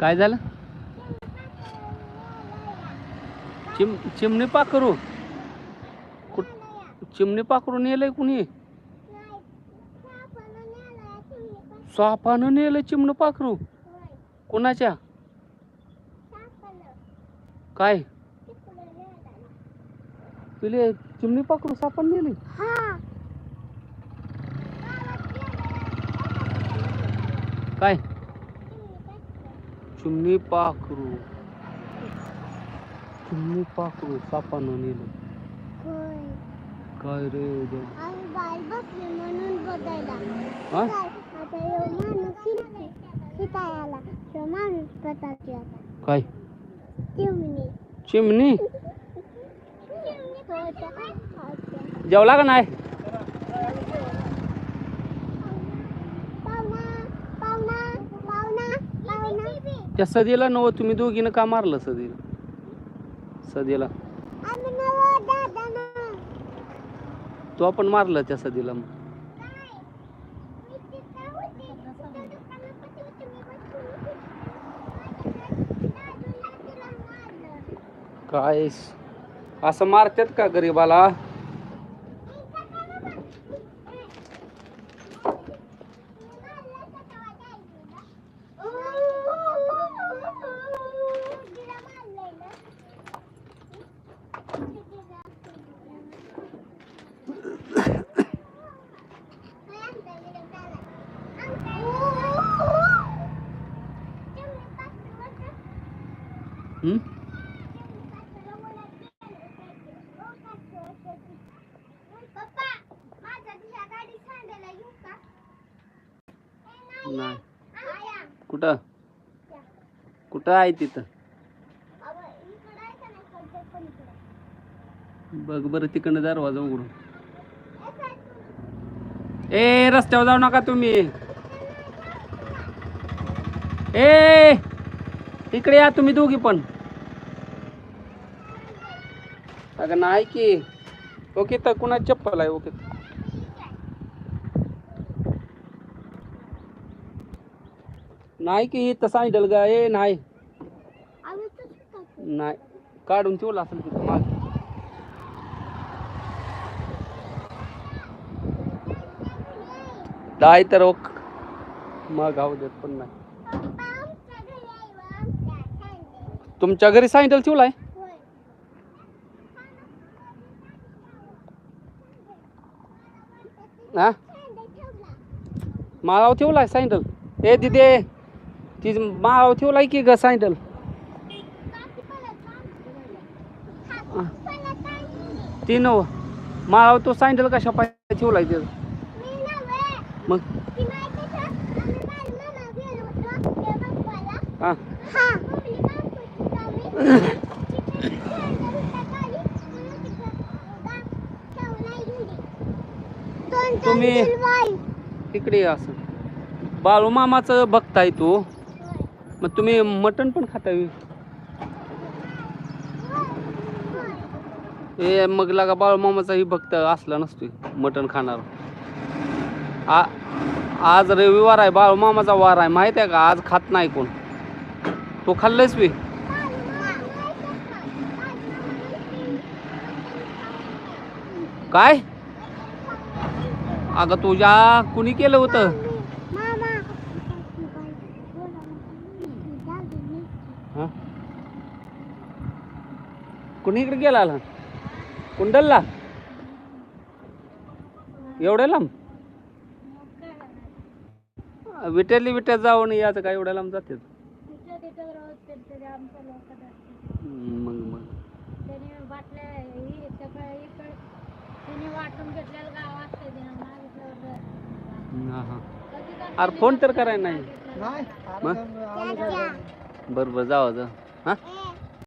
काय झालं? चिम चिमणी पाखरू. कुठ चिमणी पाखरू नेलंय कुणी? सापानं नेलं चिमणं पाखरू. कोणाच्या? काय? पिले चिमणी पाखरू सापान नेली काय? चिमणी पाखरू. चिमणी पाखरू सापानं नेलं. काय रे म्हणून बघायला. हा? आता ह्यो माणूस शिकते शिकायला ह्यो माणूस पताची आता. काय? चिमणी. चिमणी? पाहुणा जेवला का नाही? त्या सदीला नव तुम्ही दोघीनं का मारलं सदीला? सदीला. तो आपण मारलं त्या सदीला मग. काय? असं मारतात का गरीबाला? नाही. कुठं? कुठं आहे तिथं? बघ बरं तिकडनं दरवाजा उघडून. ए रस्त्यावर जाऊ नका तुम्ही. ए इकडे या तुम्ही दोघी पण. अगं नाही की. ओके तर कुणा चप्पल आहे ओके नाही की इथं सांगितलं गा ए नाही. तर. नाही. काढून ठेवलं असेल तिथं मागे. नाही तर ओक. मग आऊ देत पण नाही. तुमच्या घरी सँडल ठेवलाय? हा. माळावर ठेवलाय सँडल ए दिदे ती माळावर ठेवलाय की ग सँडल आणली. ती नव माळावर तो सँडल कशा पाय ठेवलाय ते. मग. हा हा. आपली बायकोची चावी. तिथे सांडे होता खाली. म्हणून तिथं गा- ठेवलाय घरी. दोन तुम्ही- या असं. बाळू मामाचं बघताय तू. मग तुम्ही मटण पण खाताय. ए मग लागा बाळू मामाचाही भक्त असला नसतोय मटण खाणार. आ आज रविवार आहे बाळू मामाचा वार आहे. माहीत आहे का? आज खात नाही कोण. तो खाल्लंयस बी काय? अगं तुझ्या कुणी केलं होतं? कुणी इकडे गेला कुंडलला? एवढ्या लांब? विटेली विट्यात जाऊन याचं काय एवढ्या लांब जाते. मग मग. वाटून घेतलेलं गाव असते हा हा. अरे फोन तर करायला नाही. मग? बरं बरं जाऊ जा हा?